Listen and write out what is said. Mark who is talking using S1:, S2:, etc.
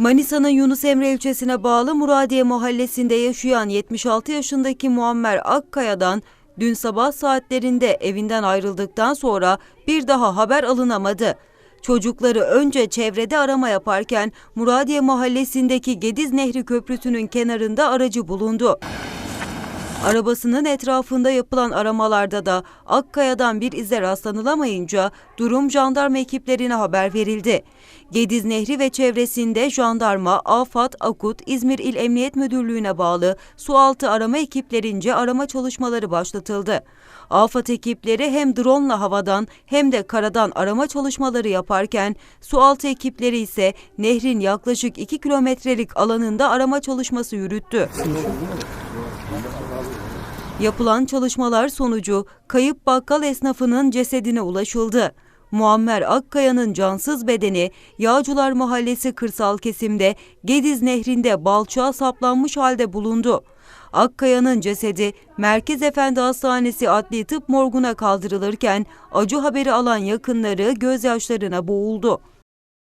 S1: Manisa'nın Yunus Emre ilçesine bağlı Muradiye mahallesinde yaşayan 76 yaşındaki Muammer Akkaya'dan dün sabah saatlerinde evinden ayrıldıktan sonra bir daha haber alınamadı. Çocukları önce çevrede arama yaparken Muradiye mahallesindeki Gediz Nehri Köprüsü'nün kenarında aracı bulundu. Arabasının etrafında yapılan aramalarda da Akkaya'dan bir ize rastlanılamayınca durum jandarma ekiplerine haber verildi. Gediz Nehri ve çevresinde jandarma, AFAD, AKUT, İzmir İl Emniyet Müdürlüğü'ne bağlı sualtı arama ekiplerince arama çalışmaları başlatıldı. AFAD ekipleri hem drone havadan hem de karadan arama çalışmaları yaparken sualtı ekipleri ise nehrin yaklaşık 2 kilometrelik alanında arama çalışması yürüttü. Yapılan çalışmalar sonucu kayıp bakkal esnafının cesedine ulaşıldı. Muammer Akkaya'nın cansız bedeni Yağcılar Mahallesi kırsal kesimde Gediz Nehri'nde balçağa saplanmış halde bulundu. Akkaya'nın cesedi Merkez Efendi Hastanesi Adli Tıp Morgu'na kaldırılırken acı haberi alan yakınları gözyaşlarına boğuldu.